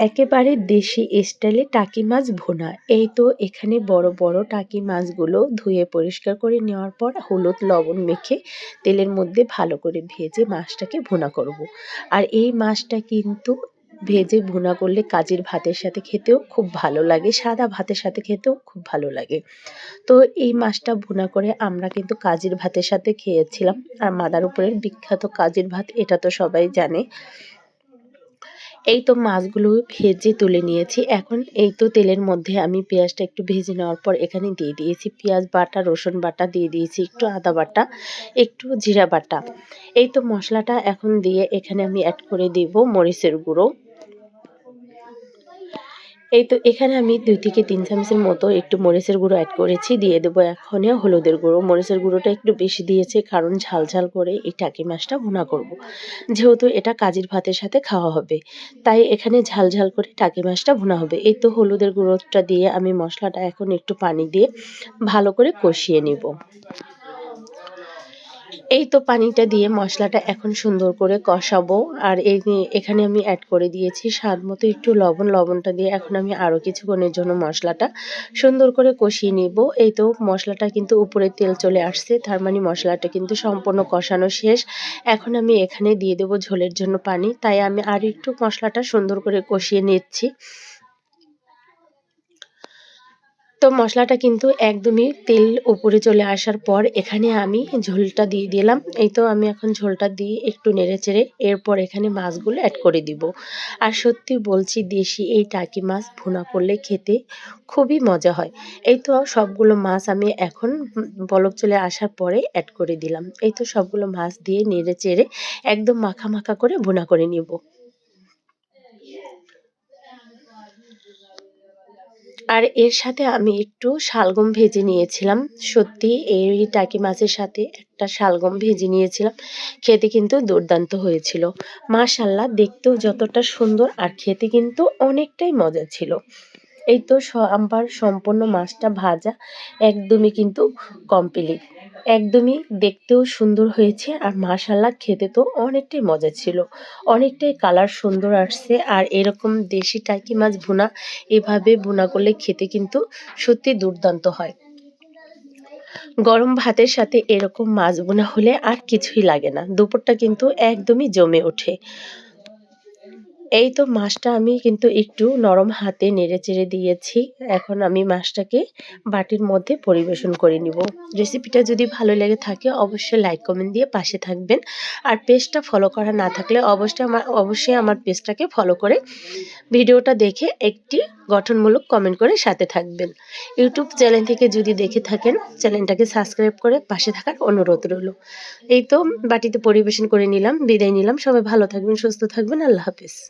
একেবারে দেশি স্টাইলে টাকি মাছ ভুনা। এই তো এখানে বড় বড় টাকি মাছগুলো ধুয়ে পরিষ্কার করে নেওয়ার পর হলুদ লবণ মেখে তেলের মধ্যে ভালো করে ভেজে মাছটাকে ভুনা করব। আর এই মাছটা কিন্তু ভেজে ভুনা করলে কাজের ভাতের সাথে খেতেও খুব ভালো লাগে, সাদা ভাতের সাথে খেতেও খুব ভালো লাগে। তো এই মাছটা ভুনা করে আমরা কিন্তু কাজের ভাতের সাথে খেয়েছিলাম। আর মাদার উপরের বিখ্যাত কাজের ভাত, এটা তো সবাই জানে। এই তো মাছগুলো ভেজে তুলে নিয়েছি। এখন এই তো তেলের মধ্যে আমি পেঁয়াজটা একটু ভেজে নেওয়ার পর এখানে দিয়ে দিয়েছি পেঁয়াজ বাটা, রসুন বাটা, দিয়ে দিয়েছি একটু আদা বাটা, একটু জিরা বাটা। এই তো মশলাটা এখন দিয়ে এখানে আমি অ্যাড করে দেবো মরিচের গুঁড়ো। এই তো এখানে আমি দুই থেকে তিন চামচের মতো একটু মরিচের গুঁড়ো অ্যাড করেছি, দিয়ে দেবো এখন হলুদের গুঁড়ো। মরিচের গুঁড়োটা একটু বেশি দিয়েছে, কারণ ঝাল ঝাল করে এই টাকি মাছটা ভুনা করব। যেহেতু এটা কাজির ভাতের সাথে খাওয়া হবে, তাই এখানে ঝাল ঝাল করে টাকি মাছটা ভুনা হবে। এই তো হলুদের গুঁড়োটা দিয়ে আমি মশলাটা এখন একটু পানি দিয়ে ভালো করে কষিয়ে নিব। এই তো পানিটা দিয়ে মশলাটা এখন সুন্দর করে কষাবো। আর এই এখানে আমি অ্যাড করে দিয়েছি স্বাদ মতো একটু লবণ, লবণটা দিয়ে এখন আমি আরও কিছুক্ষণের জন্য মশলাটা সুন্দর করে কষিয়ে নিব। এই তো মশলাটা কিন্তু উপরে তেল চলে আসছে, তার মানে মশলাটা কিন্তু সম্পূর্ণ কষানো শেষ। এখন আমি এখানে দিয়ে দেবো ঝোলের জন্য পানি, তাই আমি আর একটু মশলাটা সুন্দর করে কষিয়ে নিচ্ছি। তো মশলাটা কিন্তু একদমই তেল উপরে চলে আসার পর এখানে আমি ঝোলটা দিয়ে দিলাম। এই তো আমি এখন ঝোলটা দিয়ে একটু নেড়ে চেড়ে এরপর এখানে মাছগুলো অ্যাড করে দিব। আর সত্যি বলছি, দেশি এই টাকি মাছ ভুনা করলে খেতে খুবই মজা হয়। এই তো সবগুলো মাছ আমি এখন বলক চলে আসার পরে অ্যাড করে দিলাম। এই তো সবগুলো মাছ দিয়ে নেড়ে চেড়ে একদম মাখা মাখা করে ভুনা করে নিব। আর এর সাথে আমি একটু শালগম ভেজে নিয়েছিলাম। সত্যি এই টাকি মাছের সাথে একটা শালগম ভেজে নিয়েছিলাম। খেতে কিন্তু দুর্দান্ত হয়েছিল। মাশাল্লাহ, দেখতেও যতটা সুন্দর আর খেতে কিন্তু অনেকটাই মজা ছিল। এই তো আমার সম্পূর্ণ মাছটা ভাজা, একদমই কিন্তু কমপ্লিট একদমই দেখতেও সুন্দর হয়েছে আর মাশাল্লাহ খেতে তো অনেকটাই মজা ছিল। অনেকটাই কালার সুন্দর আসছে আর এরকম দেশি টাকি মাছ ভুনা, এভাবে ভুনা করলে খেতে কিন্তু সত্যি দুর্দান্ত হয়। গরম ভাতের সাথে এরকম মাছ বোনা হলে আর কিছুই লাগে না, দুপুরটা কিন্তু একদমই জমে ওঠে। এই তো মাছটা আমি কিন্তু একটু নরম হাতে নেড়ে চেড়ে দিয়েছি। এখন আমি মাছটাকে বাটির মধ্যে পরিবেশন করে নিব। রেসিপিটা যদি ভালো লেগে থাকে অবশ্যই লাইক, কমেন্ট দিয়ে পাশে থাকবেন। আর পেজটা ফলো করা না থাকলে অবশ্যই আমার অবশ্যই আমার পেজটাকে ফলো করে ভিডিওটা দেখে একটি গঠনমূলক কমেন্ট করে সাথে থাকবেন। ইউটিউব চ্যানেল থেকে যদি দেখে থাকেন, চ্যানেলটাকে সাবস্ক্রাইব করে পাশে থাকার অনুরোধ রইল। এই তো বাটিতে পরিবেশন করে নিলাম, বিদায় নিলাম। সবাই ভালো থাকবেন, সুস্থ থাকবেন। আল্লাহ হাফিজ।